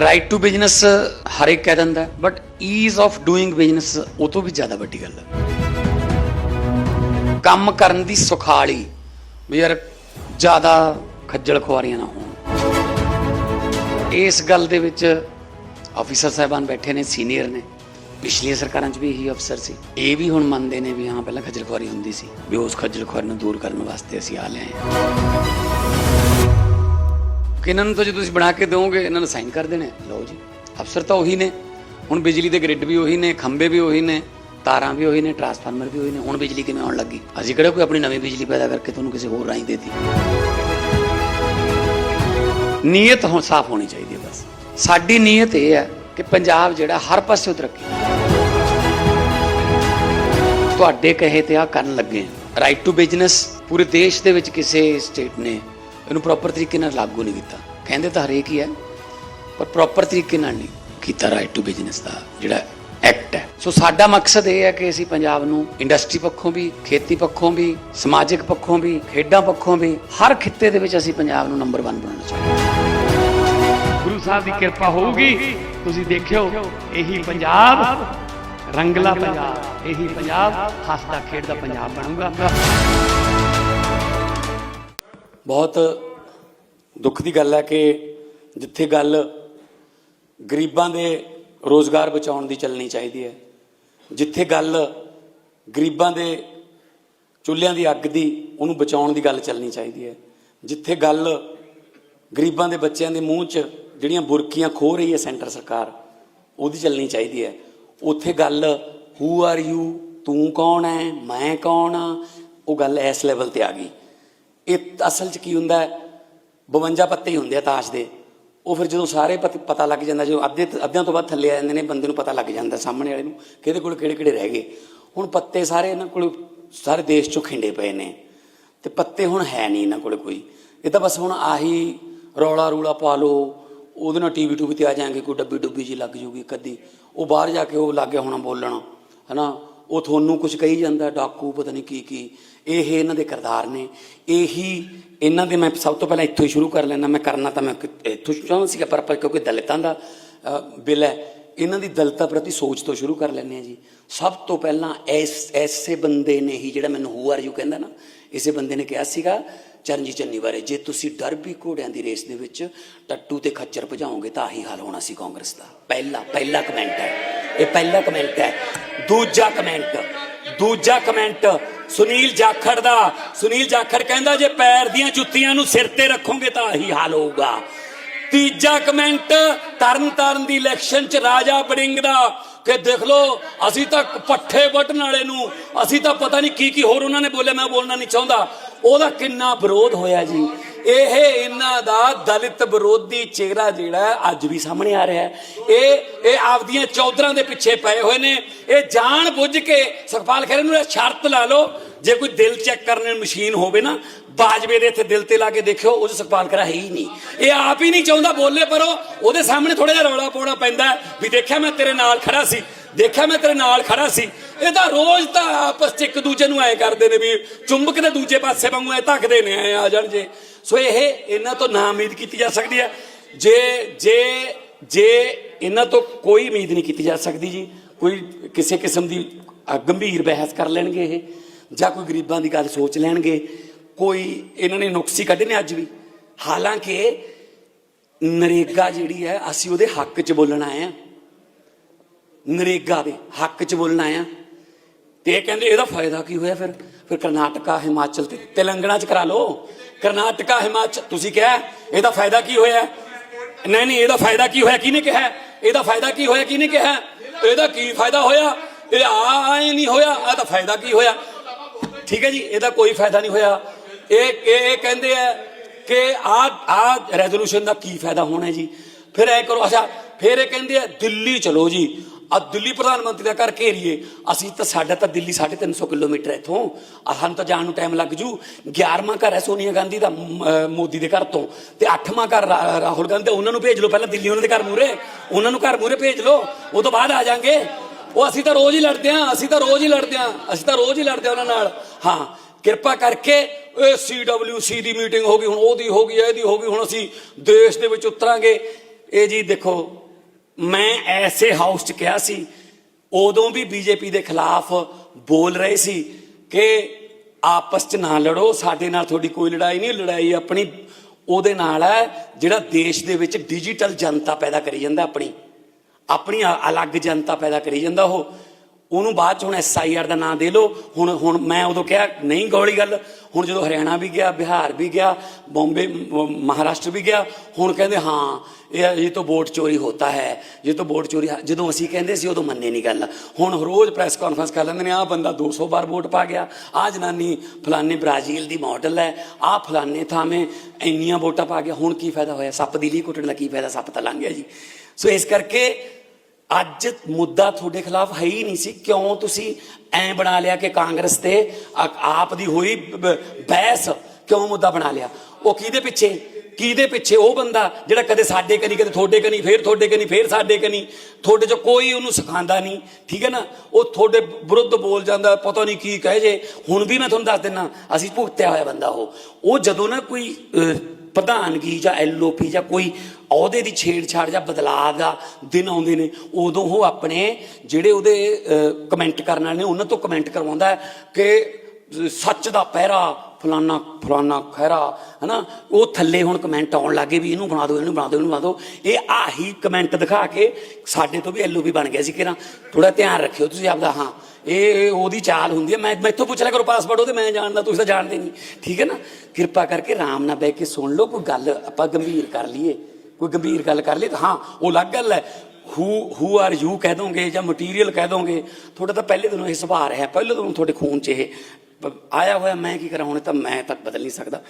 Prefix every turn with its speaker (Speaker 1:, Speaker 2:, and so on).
Speaker 1: Right to business ਹਰ ਇੱਕ ਕਹਿ ਦਿੰਦਾ but ease of doing business ਉਹ ਤੋਂ ਵੀ ਜ਼ਿਆਦਾ ਵੱਡੀ ਗੱਲ ਹੈ। ਕੰਮ ਕਰਨ ਦੀ ਸੁਖਾਲੀ, ਵੀ ਯਾਰ ਜ਼ਿਆਦਾ ਖੱਜਲ ਖੁਆਰੀਆਂ ਨਾ ਹੋਣ। ਇਸ ਗੱਲ ਦੇ ਵਿੱਚ ਆਫੀਸਰ ਸਾਹਿਬਾਨ ਬੈਠੇ ਨੇ ਸੀਨੀਅਰ ਨੇ। ਪਿਛਲੀਆਂ ਸਰਕਾਰਾਂ 'ਚ ਵੀ ਇਹੀ ਅਫਸਰ ਸੀ। ਇਹ ਵੀ ਹੁਣ ਮੰਨਦੇ ਨੇ ਵੀ ਹਾਂ, ਪਹਿਲਾਂ ਖੱਜਲ ਖੁਆਰੀ ਹੁੰਦੀ ਸੀ, ਵੀ ਉਸ ਖੱਜਲ ਖੁਆਰੀ ਨੂੰ ਦੂਰ ਕਰਨ ਵਾਸਤੇ ਅਸੀਂ ਆ ਲਏ ਹਾਂ। ਕਿ ਇਹਨਾਂ ਨੂੰ ਤਾਂ ਜੇ ਤੁਸੀਂ ਬਣਾ ਕੇ ਦਿਓਗੇ, ਇਹਨਾਂ ਨੂੰ ਸਾਈਨ ਕਰ ਦੇਣੇ। ਲਓ ਜੀ, ਅਫਸਰ ਤਾਂ ਉਹੀ ਨੇ। ਹੁਣ ਬਿਜਲੀ ਦੇ ਗ੍ਰਿਡ ਵੀ ਉਹੀ ਨੇ, ਖੰਭੇ ਵੀ ਉਹੀ ਨੇ, ਤਾਰਾਂ ਵੀ ਉਹੀ ਨੇ, ਟਰਾਂਸਫਾਰਮਰ ਵੀ ਉਹੀ ਨੇ। ਹੁਣ ਬਿਜਲੀ ਕਿਵੇਂ ਆਉਣ ਲੱਗੀ? ਅਸੀਂ ਕਿਹੜਾ ਕੋਈ ਆਪਣੀ ਨਵੀਂ ਬਿਜਲੀ ਪੈਦਾ ਕਰਕੇ ਤੁਹਾਨੂੰ ਕਿਸੇ ਹੋਰ ਰਾਹੀਂ ਦੇਤੀ? ਨੀਅਤ ਹੋ ਸਾਫ਼ ਹੋਣੀ ਚਾਹੀਦੀ ਹੈ ਬਸ। ਸਾਡੀ ਨੀਅਤ ਇਹ ਹੈ ਕਿ ਪੰਜਾਬ ਜਿਹੜਾ ਹਰ ਪਾਸੇ ਤਰੱਕੀ ਤੁਹਾਡੇ ਕਹੇ ਤੇ ਆ ਕਰਨ ਲੱਗੇ ਰਾਈਟ ਟੂ ਬਿਜ਼ਨਸ ਪੂਰੇ ਦੇਸ਼ ਦੇ ਵਿੱਚ ਕਿਸੇ ਸਟੇਟ ਨੇ ਇਹਨੂੰ ਪ੍ਰੋਪਰ ਤਰੀਕੇ ਨਾਲ ਲਾਗੂ ਨਹੀਂ ਕੀਤਾ। ਕਹਿੰਦੇ ਤਾਂ ਹਰੇਕ ਹੀ ਹੈ ਪਰ ਪ੍ਰੋਪਰ ਤਰੀਕੇ ਨਾਲ ਨਹੀਂ ਕੀਤਾ ਰਾਈਟ ਟੂ ਬਿਜ਼ਨਸ ਦਾ ਜਿਹੜਾ ਐਕਟ ਹੈ। ਸੋ ਸਾਡਾ ਮਕਸਦ ਇਹ ਹੈ ਕਿ ਅਸੀਂ ਪੰਜਾਬ ਨੂੰ ਇੰਡਸਟਰੀ ਪੱਖੋਂ ਵੀ ਖੇਤੀ ਪੱਖੋਂ ਵੀ ਸਮਾਜਿਕ ਪੱਖੋਂ ਵੀ ਖੇਡਾਂ ਪੱਖੋਂ ਵੀ ਹਰ ਖਿੱਤੇ ਦੇ ਵਿੱਚ ਅਸੀਂ ਪੰਜਾਬ ਨੂੰ ਨੰਬਰ 1 ਬਣਾਉਣਾ ਚਾਹੁੰਦੇ ਹਾਂ।
Speaker 2: ਗੁਰੂ ਸਾਹਿਬ ਦੀ ਕਿਰਪਾ ਹੋਊਗੀ। ਤੁਸੀਂ ਦੇਖਿਓ ਇਹੀ ਪੰਜਾਬ ਰੰਗਲਾ ਪੰਜਾਬ ਇਹੀ ਪੰਜਾਬ ਹੱਸਦਾ ਖੇਡਦਾ ਪੰਜਾਬ ਬਣੂਗਾ।
Speaker 1: ਬਹੁਤ ਦੁੱਖ ਦੀ ਗੱਲ ਹੈ ਕਿ ਜਿੱਥੇ ਗੱਲ ਗਰੀਬਾਂ ਦੇ ਰੋਜ਼ਗਾਰ ਬਚਾਉਣ ਦੀ ਚੱਲਣੀ ਚਾਹੀਦੀ ਹੈ, ਜਿੱਥੇ ਗੱਲ ਗਰੀਬਾਂ ਦੇ ਚੁੱਲ੍ਹਿਆਂ ਦੀ ਅੱਗ ਦੀ, ਉਹਨੂੰ ਬਚਾਉਣ ਦੀ ਗੱਲ ਚੱਲਣੀ ਚਾਹੀਦੀ ਹੈ। ਜਿੱਥੇ ਗੱਲ ਗਰੀਬਾਂ ਦੇ ਬੱਚਿਆਂ ਦੇ ਮੂੰਹ 'ਚ ਜਿਹੜੀਆਂ ਬੁਰਕੀਆਂ ਖੋ ਰਹੀ ਹੈ ਸੈਂਟਰ ਸਰਕਾਰ, ਉਹਦੀ ਚੱਲਣੀ ਚਾਹੀਦੀ ਹੈ। ਉੱਥੇ ਗੱਲ ਹੂ ਆਰ ਯੂ ਤੂੰ ਕੌਣ ਹੈ, ਮੈਂ ਕੌਣ ਆ ਉਹ ਗੱਲ ਇਸ ਲੈਵਲ ਤੇ ਆ ਗਈ। ਇਹ ਅਸਲ 'ਚ ਕੀ ਹੁੰਦਾ ਹੈ? 52 ਪੱਤੇ ਹੀ ਹੁੰਦੇ ਆ ਤਾਸ਼ ਦੇ। ਉਹ ਫਿਰ ਜਦੋਂ ਸਾਰੇ ਪਤ- ਪਤਾ ਲੱਗ ਜਾਂਦਾ, ਜਦੋਂ ਅੱਧੇ ਅੱਧਿਆਂ ਤੋਂ ਬਾਅਦ ਥੱਲੇ ਆ ਜਾਂਦੇ ਨੇ, ਬੰਦੇ ਨੂੰ ਪਤਾ ਲੱਗ ਜਾਂਦਾ ਸਾਹਮਣੇ ਵਾਲੇ ਨੂੰ ਕਿਹਦੇ ਕੋਲ ਕਿਹੜੇ ਕਿਹੜੇ ਰਹਿ ਗਏ। ਹੁਣ ਪੱਤੇ ਸਾਰੇ ਇਹਨਾਂ ਕੋਲ, ਸਾਰੇ ਦੇਸ਼ 'ਚੋਂ ਖਿੰਡੇ ਪਏ ਨੇ। ਤੇ ਪੱਤੇ ਹੁਣ ਹੈ ਨਹੀਂ ਇਹਨਾਂ ਕੋਲ ਕੋਈ। ਇਹ ਤਾਂ ਬਸ ਹੁਣ ਆਹੀ ਰੌਲਾ ਰੂਲਾ ਪਾ ਲਓ, ਉਹਦੇ ਨਾਲ ਟੀਵੀ ਟੂਵੀ ਤੇ ਆ ਜਾਣਗੇ, ਕੋਈ ਡੱਬੀ ਡੁੱਬੀ ਜੀ ਲੱਗ ਜੂਗੀ ਕਦੀ ਉਹ ਬਾਹਰ ਜਾ ਕੇ ਉਹ ਲੱਗ ਗਿਆ ਹੋਣਾ ਬੋਲਣ, ਹਨਾ? ਉਹ ਤੁਹਾਨੂੰ ਕੁਝ ਕਹੀ ਜਾਂਦਾ, ਡਾਕੂ ਪਤਾ ਨਹੀਂ ਕੀ ਕੀ। ਇਹ ਇਹਨਾਂ ਦੇ ਕਿਰਦਾਰ ਨੇ। ਇਹੀ ਇਹਨਾਂ ਦੇ ਮੈਂ ਸਭ ਤੋਂ ਪਹਿਲਾਂ ਇੱਥੋਂ ਹੀ ਸ਼ੁਰੂ ਕਰ ਲੈਣਾ ਮੈਂ ਕਰਨਾ ਤਾਂ ਮੈਂ ਇੱਥੋਂ ਚਾਹੁੰਦਾ ਸੀਗਾ, ਪਰ ਪਰ ਕਿਉਂਕਿ ਦਲਿਤਾਂ ਦਾ ਬਿੱਲ ਹੈ, ਇਹਨਾਂ ਦੀ ਦਲਿਤਾਂ ਪ੍ਰਤੀ ਸੋਚ ਤੋਂ ਸ਼ੁਰੂ ਕਰ ਲੈਂਦੇ ਆ ਜੀ। ਸਭ ਤੋਂ ਪਹਿਲਾਂ ਐਸ, ਐਸੇ ਬੰਦੇ ਨੇ ਹੀ ਜਿਹੜਾ ਮੈਨੂੰ ਹੂ ਆਰ ਯੂ ਕਹਿੰਦਾ ਨਾ, ਇਸੇ ਬੰਦੇ ਨੇ ਕਿਹਾ ਸੀਗਾ, ਚਰਨਜੀਤ ਚੰਨੀ ਬਾਰੇ ਜੇ ਤੁਸੀਂ ਡਰ ਵੀ ਘੋੜਿਆਂ ਦੀ ਰੇਸ ਦੇ ਵਿੱਚ ਟੱਟੂ ਤੇ ਖੱਚਰ ਭਜਾਓਗੇ ਤਾਂ ਆਹੀ ਹਾਲ ਹੋਣਾ ਸੀ ਕਾਂਗਰਸ ਦਾ। ਪਹਿਲਾ ਪਹਿਲਾ ਕਮੈਂਟ ਹੈ। ਇਹ ਪਹਿਲਾ ਕਮੈਂਟ ਹੈ। ਦੂਜਾ ਕਮੈਂਟ ਦੂਜਾ ਕਮੈਂਟ ਸੁਨੀਲ ਜਾਖੜ ਦਾ। ਸੁਨੀਲ ਜਾਖੜ ਕਹਿੰਦਾ, ਜੇ ਪੈਰ ਦੀਆਂ ਜੁੱਤੀਆਂ ਨੂੰ ਸਿਰ ਤੇ ਰੱਖੋਗੇ ਤਾਂ ਆਹੀ ਹਾਲ ਹੋਊਗਾ। ਤੀਜਾ ਕਮੈਂਟ ਤਰਨ ਤਾਰਨ ਦੀ ਇਲੈਕਸ਼ਨ ਚ ਰਾਜਾ ਬੜਿੰਗ ਦਾ। ਕਿ ਦੇਖ ਲਓ, ਅਸੀਂ ਤਾਂ ਪੱਠੇ ਵੱਟਣ ਵਾਲੇ ਨੂੰ, ਅਸੀਂ ਤਾਂ ਪਤਾ ਨਹੀਂ ਕੀ ਕੀ ਹੋਰ ਉਹਨਾਂ ਨੇ ਬੋਲਿਆ, ਮੈਂ ਬੋਲਣਾ ਨਹੀਂ ਚਾਹੁੰਦਾ। ਉਹਦਾ ਕਿੰਨਾ ਵਿਰੋਧ ਹੋਇਆ ਜੀ। ਇਹ ਇਹਨਾਂ ਦਾ ਦਲਿਤ ਵਿਰੋਧੀ ਚਿਹਰਾ ਜਿਹੜਾ ਅੱਜ ਵੀ ਸਾਹਮਣੇ ਆ ਰਿਹਾ ਹੈ। ਇਹ ਇਹ ਆਪਦੀਆਂ ਚੌਧਰਾਂ ਦੇ ਪਿੱਛੇ ਪਏ ਹੋਏ ਨੇ। ਇਹ ਜਾਣ ਬੁੱਝ ਕੇ ਸੁਖਪਾਲ ਖਹਿਰੇ ਨੂੰ ਇਹ ਸ਼ਰਤ ਲਾ ਲਓ, ਜੇ ਕੋਈ ਦਿਲ ਚੈੱਕ ਕਰਨ ਦੀ ਮਸ਼ੀਨ ਹੋਵੇ ਨਾ, ਬਾਜਵੇ ਦੇ ਇੱਥੇ ਦਿਲ ਤੇ ਲਾ ਕੇ ਦੇਖਿਓ, ਉਹ 'ਚ ਸੁਖਪਾਲ ਖਹਿਰਾ ਹੈ ਹੀ ਨਹੀਂ। ਇਹ ਆਪ ਹੀ ਨਹੀਂ ਚਾਹੁੰਦਾ ਬੋਲੇ, ਪਰ ਉਹਦੇ ਸਾਹਮਣੇ ਥੋੜਾ ਜਿਹਾ ਰੌਲਾ ਪਾਉਣਾ ਪੈਂਦਾ ਵੀ ਦੇਖਿਆ ਮੈਂ ਤੇਰੇ ਨਾਲ ਖੜਾ ਸੀ। ਦੇਖਿਆ ਮੈਂ ਤੇਰੇ ਨਾਲ ਖੜਾ ਸੀ। ਇਹ ਤਾਂ ਰੋਜ਼ ਤਾਂ ਆਪਸ ਚ ਇੱਕ ਦੂਜੇ ਨੂੰ ਐ ਕਰਦੇ ਨੇ ਵੀ ਚੁੰਬਕ ਦੇ ਦੂਜੇ ਪਾਸੇ ਵਾਂਗੂ ਐ ਧੱਕਦੇ ਨੇ, ਐ ਆ ਜਾਣ ਜੇ। ਸੋ ਇਹ ਇਹਨਾਂ ਤੋਂ ਨਾ ਉਮੀਦ ਕੀਤੀ ਜਾ ਸਕਦੀ ਹੈ। ਜੇ ਜੇ ਜੇ ਇਹਨਾਂ ਤੋਂ ਕੋਈ ਉਮੀਦ ਨਹੀਂ ਕੀਤੀ ਜਾ ਸਕਦੀ ਜੀ, ਕੋਈ ਕਿਸੇ ਕਿਸਮ ਦੀ ਗੰਭੀਰ ਬਹਿਸ ਕਰ ਲੈਣਗੇ ਇਹ, ਜਾਂ ਕੋਈ ਗਰੀਬਾਂ ਦੀ ਗੱਲ ਸੋਚ ਲੈਣਗੇ, ਕੋਈ ਇਹਨਾਂ ਨੇ ਨੁਕਸੀ ਕੱਢੇ ਅੱਜ ਵੀ। ਹਾਲਾਂਕਿ ਨਰੇਗਾ ਜਿਹੜੀ ਹੈ, ਅਸੀਂ ਉਹਦੇ ਹੱਕ 'ਚ ਬੋਲਣ ਆਏ ਆ ਨਰੇਗਾ ਦੇ ਹੱਕ 'ਚ ਬੋਲਣਾ ਆ। ਤੇ ਇਹ ਕਹਿੰਦੇ, ਇਹਦਾ ਫਾਇਦਾ ਕੀ ਹੋਇਆ ਫਿਰ? ਫਿਰ ਕਰਨਾਟਕਾ, ਹਿਮਾਚਲ ਤੇ ਤੇਲੰਗਣਾ 'ਚ ਕਰਾ ਲਓ। ਕਰਨਾਟਕਾ, ਹਿਮਾਚਲ, ਤੁਸੀਂ ਕਿਹਾ, ਇਹਦਾ ਫਾਇਦਾ ਕੀ ਹੋਇਆ? ਨਹੀਂ ਨਹੀਂ, ਇਹਦਾ ਫਾਇਦਾ ਕੀ ਹੋਇਆ? ਕਿਹਨੇ ਕਿਹਾ? ਇਹਦਾ ਫਾਇਦਾ ਕੀ ਹੋਇਆ? ਕਿਹਨੇ ਕਿਹਾ? ਇਹਦਾ ਕੀ ਫਾਇਦਾ ਹੋਇਆ? ਇਹ ਆਏ ਨਹੀਂ ਹੋਇਆ, ਆ ਤਾਂ ਫਾਇਦਾ ਕੀ ਹੋਇਆ? ਠੀਕ ਹੈ ਜੀ, ਇਹਦਾ ਕੋਈ ਫਾਇਦਾ ਨਹੀਂ ਹੋਇਆ। ਇਹ ਇਹ ਕਹਿੰਦੇ ਆ ਕਿ ਆ ਆ ਰੈਜ਼ੋਲੂਸ਼ਨ ਦਾ ਕੀ ਫਾਇਦਾ ਹੋਣਾ ਜੀ? ਫਿਰ ਐ ਕਰੋ, ਅੱਛਾ, ਫਿਰ ਇਹ ਕਹਿੰਦੇ ਆ, ਦਿੱਲੀ ਚਲੋ ਜੀ। ਆ ਦਿੱਲੀ ਪ੍ਰਧਾਨ ਮੰਤਰੀ ਦਾ ਘਰ ਘੇਰੀਏ। ਅਸੀਂ ਤਾਂ ਸਾਡਾ ਤਾਂ ਦਿੱਲੀ 350 ਕਿਲੋਮੀਟਰ ਹੈ ਇੱਥੋਂ। ਆ ਤਾਂ ਜਾਣ ਨੂੰ ਟਾਈਮ ਲੱਗ ਜੂ। 11ਵਾਂ ਘਰ ਹੈ ਸੋਨੀਆ ਗਾਂਧੀ ਦਾ ਮੋਦੀ ਦੇ ਘਰ ਤੋਂ। ਤੇ 8ਵਾਂ ਘਰ ਰਾਹੁਲ ਗਾਂਧੀ ਉਹਨਾਂ ਨੂੰ ਭੇਜ ਲਓ। ਪਹਿਲਾਂ ਦਿੱਲੀ ਉਹਨਾਂ ਦੇ ਘਰ ਮੂਰੇ ਉਹਨਾਂ ਨੂੰ ਘਰ ਮੂਰੇ ਭੇਜ ਲਓ। ਉਹ ਤੋਂ ਬਾਅਦ ਆ ਜਾਾਂਗੇ। ਉਹ ਅਸੀਂ ਤਾਂ ਰੋਜ਼ ਹੀ ਲੜਦੇ ਆਂ ਅਸੀਂ ਤਾਂ ਰੋਜ਼ ਹੀ ਲੜਦੇ ਆਂ ਅਸੀਂ ਤਾਂ ਰੋਜ਼ ਹੀ ਲੜਦੇ ਆਂ ਉਹਨਾਂ ਨਾਲ। ਹਾਂ, ਕਿਰਪਾ ਕਰਕੇ ਇਹ ਸੀਡਬਲਯੂਸੀ ਦੀ ਮੀਟਿੰਗ ਹੋ ਗਈ। ਹੁਣ ਉਹਦੀ ਹੋ ਗਈ, ਇਹਦੀ ਹੋ ਗਈ। ਹੁਣ ਅਸੀਂ ਦੇਸ਼ ਦੇ ਵਿੱਚ ਉਤਰਾਂਗੇ। ਇਹ ਜੀ ਦੇਖੋ ਮੈਂ ਐਸੇ ਹਾਊਸ 'ਚ ਕਿਹਾ ਸੀ, ਉਦੋਂ ਵੀ ਬੀਜੇਪੀ ਦੇ ਖਿਲਾਫ ਬੋਲ ਰਹੇ ਸੀ ਕਿ ਆਪਸ 'ਚ ਨਾ ਲੜੋ, ਸਾਡੇ ਨਾਲ ਤੁਹਾਡੀ ਕੋਈ ਲੜਾਈ ਨਹੀਂ, ਲੜਾਈ ਆਪਣੀ ਉਹਦੇ ਨਾਲ ਹੈ, ਜਿਹੜਾ ਦੇਸ਼ ਦੇ ਵਿੱਚ ਡਿਜੀਟਲ ਜਨਤਾ ਪੈਦਾ ਕਰੀ ਜਾਂਦਾ ਆਪਣੀ ਆਪਣੀ ਅ- ਅਲੱਗ ਜਨਤਾ ਪੈਦਾ ਕਰੀ ਜਾਂਦਾ ਉਹ। ਉਹਨੂੰ ਬਾਅਦ ਚ ਹੁਣ ਐਸਆਈਆਰ ਦਾ ਨਾਂ ਦੇ ਲਓ। ਹੁਣ ਹੁਣ ਮੈਂ ਉਦੋਂ ਕਿਹਾ, ਨਹੀਂ ਗੋਲੀ ਗੱਲ। ਹੁਣ ਜਦੋਂ ਹਰਿਆਣਾ ਵੀ ਗਿਆ, ਬਿਹਾਰ ਵੀ ਗਿਆ, ਬੰਬੇ ਮਹਾਰਾਸ਼ਟਰ ਵੀ ਗਿਆ, ਹੁਣ ਕਹਿੰਦੇ, ਹਾਂ, ਇਹ ਇਹ ਤਾਂ ਵੋਟ ਚੋਰੀ ਹੋਤਾ ਹੈ। ਇਹ ਤਾਂ ਵੋਟ ਚੋਰੀ ਜਦੋਂ ਅਸੀਂ ਕਹਿੰਦੇ ਸੀ, ਉਦੋਂ ਮੰਨੇ ਨਹੀਂ ਗੱਲ। ਹੁਣ ਰੋਜ਼ ਪ੍ਰੈਸ ਕਾਨਫਰੰਸ ਕਰ ਲੈਂਦੇ ਨੇ, ਆਹ ਬੰਦਾ 200 ਵਾਰ ਵੋਟ ਪਾ ਗਿਆ। ਆਹ ਜਨਾਨੀ ਫਲਾਨੇ ਬ੍ਰਾਜ਼ੀਲ ਦੀ ਮਾਡਲ ਹੈ। ਆਹ ਫਲਾਨੇ ਥਾਵੇਂ ਇੰਨੀਆਂ ਵੋਟਾਂ ਪਾ ਗਿਆ। ਹੁਣ ਕੀ ਫਾਇਦਾ ਹੋਇਆ? ਸੱਪ ਦੀ ਲੀ ਕੁੱਟਣ ਦਾ ਕੀ ਫਾਇਦਾ? ਸੱਪ ਤਾਂ ਲੰਘ ਗਿਆ ਜੀ। ਸੋ ਇਸ ਕਰਕੇ ਅੱਜ ਮੁੱਦਾ ਤੁਹਾਡੇ ਖਿਲਾਫ ਹੈ ਹੀ ਨਹੀਂ ਸੀ। ਕਿਉਂ ਤੁਸੀਂ ਐ ਬਣਾ ਲਿਆ ਕਿ ਕਾਂਗਰਸ ਤੇ ਆਪ ਦੀ ਹੋਈ ਬਹਿਸ ਕਿਉਂ ਮੁੱਦਾ ਬਣਾ ਲਿਆ? ਉਹ ਕਿਹਦੇ ਪਿੱਛੇ? ਕਿਹਦੇ ਪਿੱਛੇ? ਉਹ ਬੰਦਾ ਜਿਹੜਾ ਕਦੇ ਸਾਡੇ ਕਨੀ, ਕਦੇ ਤੁਹਾਡੇ ਕਨੀ, ਫੇਰ ਤੁਹਾਡੇ ਕਨੀ, ਫੇਰ ਸਾਡੇ ਕਨੀ। ਤੁਹਾਡੇ ਚ ਕੋਈ ਉਹਨੂੰ ਸਿਖਾਉਂਦਾ ਨਹੀਂ। ਠੀਕ ਹੈ ਨਾ? ਉਹ ਤੁਹਾਡੇ ਵਿਰੁੱਧ ਬੋਲ ਜਾਂਦਾ, ਪਤਾ ਨਹੀਂ ਕੀ ਕਹੇ ਜੇ। ਹੁਣ ਵੀ ਮੈਂ ਤੁਹਾਨੂੰ ਦੱਸ ਦਿੰਨਾ, ਅਸੀਂ ਭੁਗਤਿਆ ਹੋਇਆ ਬੰਦਾ ਉਹ। ਉਹ ਜਦੋਂ ਨਾ ਕੋਈ ਪ੍ਰਧਾਨਗੀ ਜਾਂ ਐਲਓਪੀ ਜਾਂ ਕੋਈ ਅਹੁਦੇ ਦੀ ਛੇੜਛਾੜ ਜਾਂ ਬਦਲਾਅ ਦਾ ਦਿਨ ਆਉਂਦੇ ਨੇ, ਉਦੋਂ ਉਹ ਆਪਣੇ ਜਿਹੜੇ ਉਹਦੇ ਕਮੈਂਟ ਕਰਨ ਵਾਲੇ ਨੇ, ਉਹਨਾਂ ਤੋਂ ਕਮੈਂਟ ਕਰਵਾਉਂਦਾ ਕਿ ਸੱਚ ਦਾ ਪਹਿਰਾ ਫਲਾਨਾ ਫਲਾਨਾ ਖਹਿਰਾ, ਹਨਾ, ਉਹ ਥੱਲੇ ਹੁਣ ਕਮੈਂਟ ਆਉਣ ਲੱਗੇ ਵੀ ਇਹਨੂੰ ਬਣਾ ਦਿਓ, ਇਹਨੂੰ ਬਣਾ ਦਿਓ, ਇਹਨੂੰ ਬਣਾ ਦਿਓ। ਇਹ ਆਹੀ ਕਮੈਂਟ ਦਿਖਾ ਕੇ ਸਾਡੇ ਤੋਂ ਵੀ ਐਲਓਪੀ ਬਣ ਗਿਆ ਸੀ, ਕਿ ਨਾ ਥੋੜਾ ਧਿਆਨ ਰੱਖਿਓ ਤੁਸੀਂ ਆਪਦਾ, ਹਾਂ। ਇਹ ਉਹਦੀ ਚਾਲ ਹੁੰਦੀ ਹੈ। ਮੈਂ ਮੈਥੋਂ ਪੁੱਛ ਲਿਆ ਕਰੋ ਪਾਸਵਰਡ ਉਹਦੇ, ਮੈਂ ਜਾਣਦਾ, ਤੁਸੀਂ ਤਾਂ ਜਾਣਦੇ ਨਹੀਂ। ਠੀਕ ਹੈ ਨਾ? ਕਿਰਪਾ ਕਰਕੇ ਆਰਾਮ ਨਾਲ ਬਹਿ ਕੇ ਸੁਣ ਲਓ, ਕੋਈ ਗੱਲ ਆਪਾਂ ਗੰਭੀਰ ਕਰ ਲਈਏ। ਕੋਈ ਗੰਭੀਰ ਗੱਲ ਕਰ ਲਈ ਤਾਂ ਹਾਂ, ਉਹ ਅਲੱਗ ਗੱਲ ਹੈ। ਹੂ ਹੂ ਆਰ ਯੂ ਕਹਿ ਦੋਗੇ ਜਾਂ ਮਟੀਰੀਅਲ ਕਹਿ ਦੋਗੇ? ਤੁਹਾਡਾ ਤਾਂ ਪਹਿਲੇ ਦਿਨੋਂ ਇਹ ਸੁਭਾਅ ਰਿਹਾ, ਪਹਿਲੇ ਦਿਨੋਂ ਤੁਹਾਡੇ ਖੂਨ 'ਚ ਇਹ ਆਇਆ ਹੋਇਆ, ਮੈਂ ਕੀ ਕਰਾਂ ਹੁਣ? ਤਾਂ ਮੈਂ ਤਾਂ ਬਦਲ ਨਹੀਂ ਸਕਦਾ।